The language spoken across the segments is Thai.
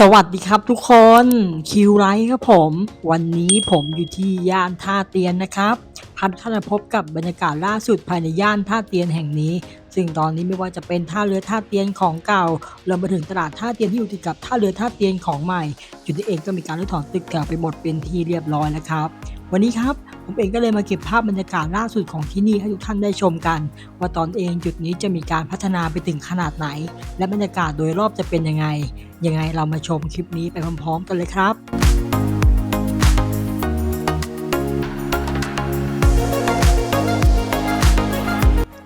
สวัสดีครับทุกคนคิวไลท์ครับผม วันนี้ผมอยู่ที่ย่านท่าเตียนนะครับ พันท่านาพบกับบรรยากาศล่าสุดภายในย่านท่าเตียนแห่งนี้ ซึ่งตอนนี้ไม่ว่าจะเป็นท่าเรือท่าเตียนของเก่ารวมไปถึงตลาดท่าเตียนที่อยู่ติดกับท่าเรือท่าเตียนของใหม่ จุดนี้เองก็มีการรื้อถอนตึกเก่าไปหมดเป็นที่เรียบร้อยแล้วครับวันนี้ครับผมเองก็เลยมาเก็บภาพบรรยากาศล่าสุดของที่นี่ให้ทุกท่านได้ชมกัน ว่าตอนเองจุดนี้จะมีการพัฒนาไปถึงขนาดไหน และบรรยากาศโดยรอบจะเป็นยังไง ยังไงเรามาชมคลิปนี้ไปพร้อมๆกันเลยครับ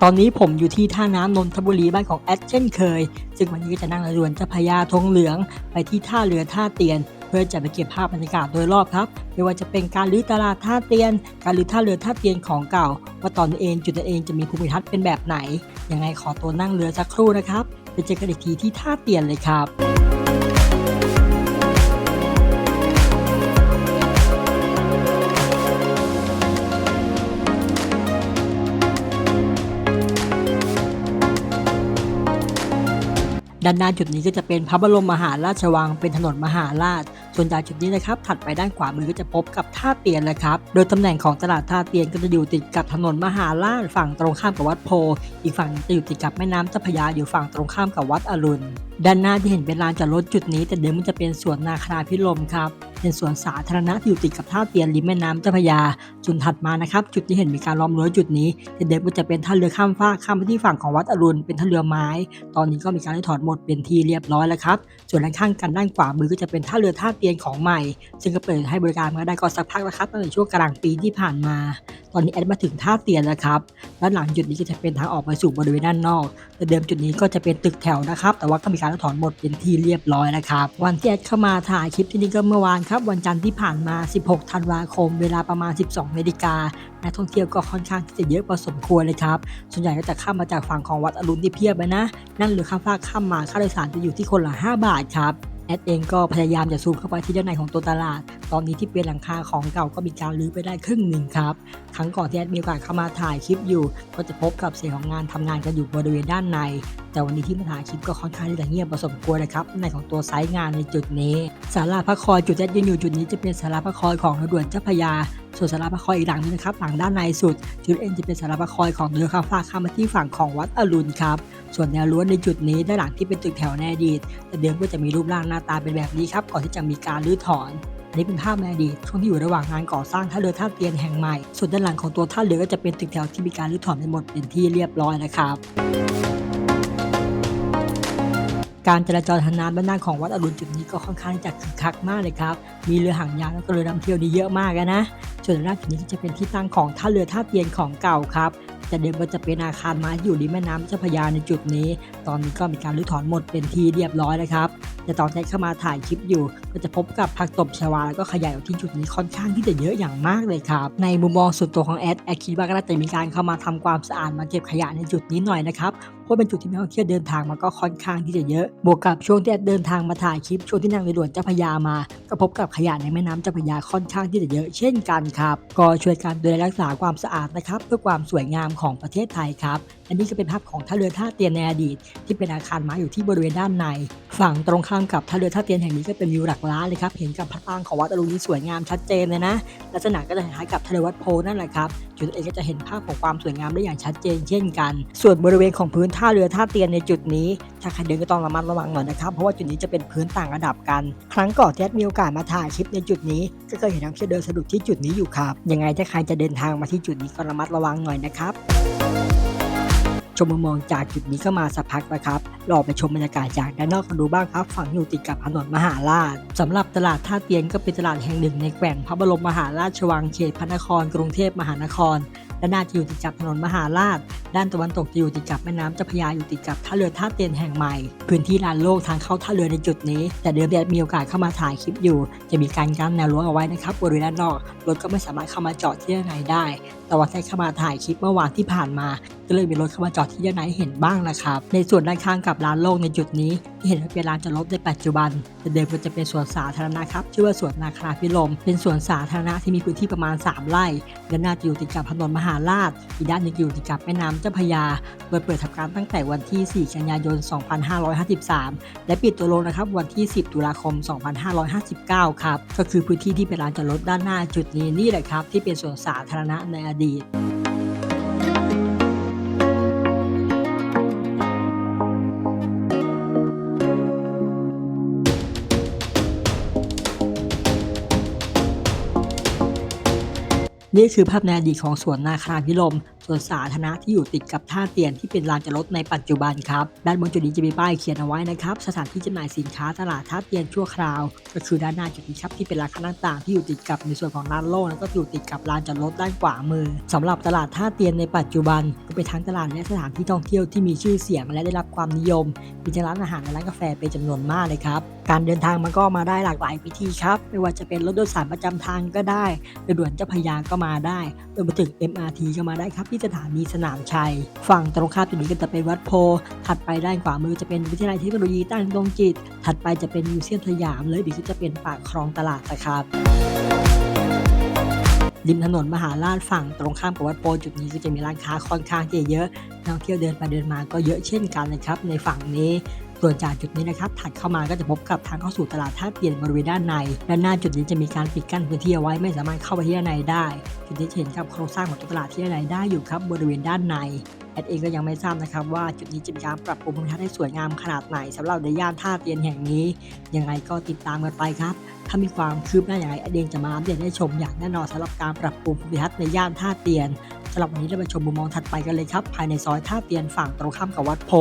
ตอนนี้ผมอยู่ที่ท่าน้ำนนทบุรีบ้านของแอดเช่นเคย ซึ่งวันนี้ก็จะนั่งเรือด่วนเจ้าพยาธงเหลือง ไปที่ท่าเรือท่าเตียน เพื่อจะไปเก็บภาพบรรยากาศโดยรอบครับ ไม่ว่าจะเป็นการรื้อตลาดท่าเตียน การรื้อท่าเรือท่าเตียนของเก่า ว่าตอนเองจุดเองจะมีภูมิทัศน์เป็นแบบไหน ยังไงขอตัวนั่งเรือสักครู่นะครับ ไปเจอกันอีกทีที่ท่าเตียนเลยครับ ด้านหน้าจุดนี้ก็จะเป็นพระบรมมหาราชวัง เป็นถนนมหาราช ส่วนจากจุดนี้นะครับ ถัดไปด้านขวามือก็จะพบกับท่าเตียนนะครับ โดยตำแหน่งของตลาดท่าเตียนก็จะอยู่ติดกับถนนมหาราชฝั่งตรงข้ามกับวัดโพ อีกฝั่งหนึงจะอยู่ติดกับแม่น้ำเจ้าพระยาอยู่ฝั่งตรงข้ามกับวัดอรุณ ด้านหน้าที่เห็นเป็นลานจอดรถจุดนี้ แต่เดิมมันจะเป็นสวนนาคราพิรมครับ เป็นสวนสาธารณะที่อยู่ติดกับท่าเตียนริมแม่น้ำเจ้าพระยา จุดถัดมานะครับ จุดที่เห็นมีการล้อมรั้วจุดนี้เดิมมันจะเป็นท่าเรือข้ามฟากข้ามไปที่ฝั่งของวัดอรุณเป็นท่าเรือไม้ ตอนนี้ก็มีการได้ถอดหมดเป็นที่เรียบร้อยแล้วครับส่วนด้านข้างกันด้านขวามือก็จะเป็นท่าเรือท่าเตียนของใหม่ ซึ่งก็เปิดให้บริการมาได้ก็สักพักแล้วครับตั้งแต่ช่วงกลางปีที่ผ่านมา ตอนนี้แอดมาถึงท่าเตียนแล้วครับด้านหลังจุดนี้ก็จะเป็นทางออกไปสู่บริเวณด้านนอก แต่เดิมจุดนี้ก็จะเป็นตึกแถวนะครับ แต่ว่าก็มีการถอนหมดเป็นที่เรียบร้อยแล้วครับ วันที่แอดเข้ามาถ่ายคลิปที่นี่ก็เมื่อวานครับ วันจันทร์ที่ผ่านมา 16 ธันวาคม เวลาประมาณ 12นาฬิกานักท่องเที่ยวก็ค่อนข้างที่จะเยอะพอสมควรเลยครับ ส่วนใหญ่ก็จะข้ามมาจากฝั่งของวัดอรุณที่เพียบเลยนะ นั่นหรือข้ามฟากข้ามมาค่าโดยสารจะอยู่ที่คนละ 5 บาทครับ แอดเองก็พยายามจะซูมเข้าไปที่ด้านในของตัวตลาด ตอนนี้ที่เป็นหลังคาของเก่าก็มีการรื้อไปได้ครึ่งหนึ่งครับ ครั้งก่อนที่แอดมีโอกาสเข้ามาถ่ายคลิปอยู่ ก็จะพบกับเสียงของงานทำงานกันอยู่บริเวณด้านใน แต่วันนี้ที่มาถ่ายคลิปก็ค่อนข้างที่จะเงียบพอสมควรนะครับ ในของตัวไซต์งานในจุดนี้ศาลาพระคอยจุดแอดยืนอยู่จุดนี้จะเป็นศาลาพระคอยของเรือด่วนเจ้าพยาส่วนศาลาพระคอยอีกหลังนึงนะครับหลังด้านในสุด จุดเอ็นจะเป็นศาลาพระคอยของเรือข้ามฟากข้ามมาที่ฝั่งของวัดอรุณครับ ส่วนแนวรั้วในจุดนี้ด้านหลังที่เป็นตึกแถวในอดีตแต่เดิมก็จะมีรูปร่างหน้าตาเป็นแบบนี้ครับก่อนที่จะมีการรื้อถอนอันนี้เป็นภาพในอดีตช่วงที่อยู่ระหว่างงานก่อสร้างท่าเรือท่าเตียนแห่งใหม่ ส่วนด้านหลังของตัวท่าเรือก็จะเป็นตึกแถวที่มีการรื้อถอนไปหมดเป็นที่เรียบร้อยนะครับการจราจรทางน้ำด้านหน้าของวัดอรุณจุดนี้ก็ค่อนข้างจะคึกคักมากเลยครับ มีเรือหางยาวแล้วก็เรือนำเที่ยวนี่เยอะมากนะ ส่วนด้านหน้าจุดนี้ก็จะเป็นที่ตั้งของท่าเรือท่าเตียนของเก่าครับ แต่เดิมก็จะเป็นอาคารไม้ที่อยู่ริมแม่น้ำเจ้าพระยาในจุดนี้ ตอนนี้ก็มีการรื้อถอนหมดเป็นที่เรียบร้อยแล้วครับแต่ตอนที่เข้ามาถ่ายคลิปอยู่ ก็จะพบกับผักตบชวาแล้วก็ขยายออกที่จุดนี้ค่อนข้างที่จะเยอะอย่างมากเลยครับ ในมุมมองส่วนตัวของแอดแอดคิดว่าก็น่าจะมีการเข้ามาทำความสะอาดมาเก็บขยะในจุดนี้หน่อยนะครับเพราะเป็นจุดที่นักท่องเที่ยวเดินทางมาก็ค่อนข้างที่จะเยอะ บวกกับช่วงที่แอดเดินทางมาถ่ายคลิปช่วงที่นั่งเรือด่วนเจ้าพยามา ก็พบกับขยะในแม่น้ำเจ้าพยาค่อนข้างที่จะเยอะ เช่นกันครับ ก็ช่วยกันดูแลรักษาความสะอาดนะครับเพื่อความสวยงามของประเทศไทยครับ อันนี้ก็เป็นภาพของท่าเรือท่าเตียนในอดีต ที่เป็นอาคารไม้อยู่ที่บริเวณด้านใน ฝั่งตรงข้ามกับท่าเรือท่าเตียนแห่งนี้ก็เป็นวิวหลักล้านเลยครับ เห็นกับพระปรางของวัดอรุณที่สวยงามชัดเจนเลยนะ ลักษณะก็จะคล้ายกับทะเลวัดโพนั่นแหละครับ จุดเองก็จะเห็นภาพของความสวยงามได้อย่างชัดเจนเช่นกัน ส่วนบริเวณของพื้นท่าเรือท่าเตียนในจุดนี้ ถ้าใครเดินก็ต้องระมัดระวังหน่อยนะครับ เพราะว่าจุดนี้จะเป็นพื้นต่างระดับกัน ครั้งก่อนที่แอดมีโอกาสมาถ่ายคลิปในจุดนี้ ก็เคยเห็นนักท่องเที่ยวเดินสะดุดที่จุดนี้อยู่ครับ ยังไงถ้าใครจะเดินทางมาที่จุดนี้ก็ระมัดระวังหน่อยนะครับ ชมมุมมองจากจุดนี้ก็มาสักพักนะครับเราอไปชมบรรยากาศจากด้านนอกกันดูบ้างครับ ฝั่งอยู่ติดกับถนนมหาราชสำหรับตลาดท่าเตียนก็เป็นตลาดแห่งหนึ่งในแกว่งพระบรมมหาราชวังเขตพระนคร กรุงเทพมหานครด้านหน้าจะอยู่ติดกับถนนมหาราช ด้านตะวันตกจะอยู่ติดกับแม่น้ำเจ้าพระยาอยู่ติดกับท่าเรือท่าเตียนแห่งใหม่ พื้นที่ลานโล่งทางเข้าท่าเรือในจุดนี้ แต่เดิมเนี่ยมีโอกาสเข้ามาถ่ายคลิปอยู่ จะมีการกั้นแนวรั้วเอาไว้นะครับบริเวณด้านนอก รถก็ไม่สามารถเข้ามาจอดที่ด้านในได้ แต่ว่าได้เข้ามาถ่ายคลิปเมื่อวานที่ผ่านมา ก็เลยมีรถเข้ามาจอดที่ด้านในเห็นบ้างนะครับในส่วนด้านข้างกับร้านโล่งในจุดนี้ที่เห็นว่าเป็นลานจอดรถในปัจจุบันแต่เดิมมันจะเป็นสวนสาธารณะครับชื่อว่าสวนนาคราพิรมเป็นสวนสาธารณะที่มีพื้นที่ประมาณ 3 ไร่ด้านหน้าจะอยู่ติดกับถนนมหาราชอีกด้านหนึงอยู่ติดกับแม่น้ำเจ้าพยาโดยเปิดทำการตั้งแต่วันที่ 4 กันยายน 2553 และปิดตัวลงนะครับวันที่ 10 ตุลาคม 2559 ครับก็คือพื้นที่ที่เป็นลานจอดรถด้านหน้าจุดนี้นี่แหละครับที่เป็นสวนสาธารณะในอดีต นี่คือภาพในอดีตของสวนนาคาพิรมสวนสาธารณะที่อยู่ติดกับท่าเตียนที่เป็นลานจอดรถในปัจจุบันครับ ด้านบนจุดนี้จะมีป้ายเขียนเอาไว้นะครับ สถานที่จำหน่ายสินค้าตลาดท่าเตียนชั่วคราว ก็คือด้านหน้าจุดนี้ครับที่เป็นร้านค้าต่างๆ ที่อยู่ติดกับในส่วนของร้านโล่แล้วก็อยู่ติดกับลานจอดรถด้านขวามือสำหรับตลาดท่าเตียนในปัจจุบันก็เป็นทั้งตลาดและสถานที่ท่องเที่ยวที่มีชื่อเสียงและได้รับความนิยม มีทั้งร้านอาหารและร้านกาแฟเป็นจำนวนมากเลยครับการเดินทางมันก็มาได้หลากหลายวิธีครับ ไม่ว่าจะเป็นรถโดยสารประจำทางก็ได้เรือด่วนเจ้าพยาก็มาได้รวมไปถึง MRT ก็มาได้ครับที่สถานีสนามชัย ฝั่งตรงข้ามจุดนี้ก็จะเป็นวัดโพ ถัดไปด้านขวามือจะเป็นวิทยาลัยเทคโนโลยีตั้งดงจิต ถัดไปจะเป็นมิวเซียมสยามเลยดีก็จะเป็นปากคลองตลาดนะครับริมถนนมหาราชฝั่งตรงข้ามกับวัดโพจุดนี้ก็จะมีร้านค้าค่อนข้างที่จะเยอะนักท่องเที่ยวเดินไปเดินมาก็เยอะเช่นกันนะครับในฝั่งนี้ ส่วนจากจุดนี้นะครับถัดเข้ามาก็จะพบกับทางเข้าสู่ตลาดท่าเตียนบริเวณด้านในด้านหน้าจุดนี้จะมีการปิดกั้นพื้นที่เอาไว้ไม่สามารถเข้าไปที่ด้านในได้ จุดนี้เห็นกับโครงสร้างของตลาดที่ด้านในได้อยู่ครับบริเวณด้านในแอดเองก็ยังไม่ทราบนะครับว่าจุดนี้จะมีการปรับปรุงภูมิทัศน์ให้สวยงามขนาดไหนสำหรับในย่านท่าเตียนแห่งนี้ ยังไงก็ติดตามกันไปครับ ถ้ามีความคืบหน้าอย่างไรแอดเองจะมาอัปเดตให้ชมอย่างแน่นอนสำหรับการปรับปรุงภูมิทัศน์ในย่านท่าเตียนสำหรับวันนี้เราไปชมมุมมองถัดไปกันเลยครับ ภายในซอยท่าเตียนฝั่งตรงข้ามกับวัดโพ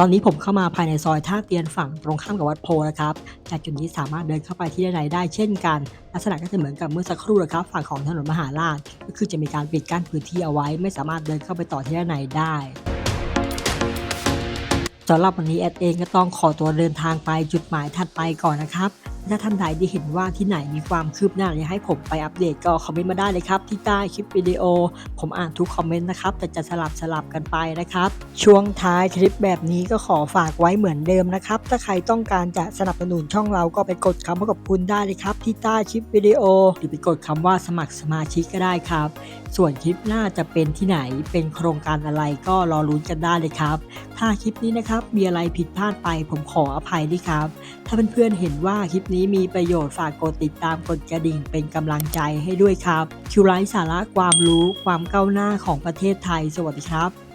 ตอนนี้ผมเข้ามาภายในซอยท่าเตียนฝั่งตรงข้ามกับวัดโพนะครับ จากจุดนี้สามารถเดินเข้าไปที่ด้านในได้เช่นกัน ลักษณะก็จะเหมือนกับเมื่อสักครู่นะครับ ฝั่งของถนนมหาราช ก็คือจะมีการปิดกั้นพื้นที่เอาไว้ ไม่สามารถเดินเข้าไปต่อที่ด้านในได้สำหรับวันนี้แอดเองก็ต้องขอตัวเดินทางไปจุดหมายถัดไปก่อนนะครับ ถ้าท่านใดที่เห็นว่าที่ไหนมีความคืบหน้าอยากให้ผมไปอัปเดตก็คอมเมนต์มาได้เลยครับ ที่ใต้คลิปวิดีโอ ผมอ่านทุกคอมเมนต์นะครับ แต่จะสลับสลับกันไปนะครับ ช่วงท้ายคลิปแบบนี้ก็ขอฝากไว้เหมือนเดิมนะครับ ถ้าใครต้องการจะสนับสนุนช่องเราก็ไปกดคำว่าขอบคุณได้เลยครับ ที่ใต้คลิปวิดีโอ หรือไปกดคำว่าสมัครสมาชิกก็ได้ครับ ส่วนคลิปหน้าจะเป็นที่ไหนเป็นโครงการอะไรก็รอลุ้นกันได้เลยครับ ถ้าคลิปนี้นะครับมีอะไรผิดพลาดไปผมขออภัยด้วยครับ ถ้าเพื่อนๆเห็นว่าคลิปนี้นี้มีประโยชน์ฝากกดติดตามกดกระดิ่งเป็นกำลังใจให้ด้วยครับคิวไลฟ์สาระความรู้ความก้าวหน้าของประเทศไทย สวัสดีครับ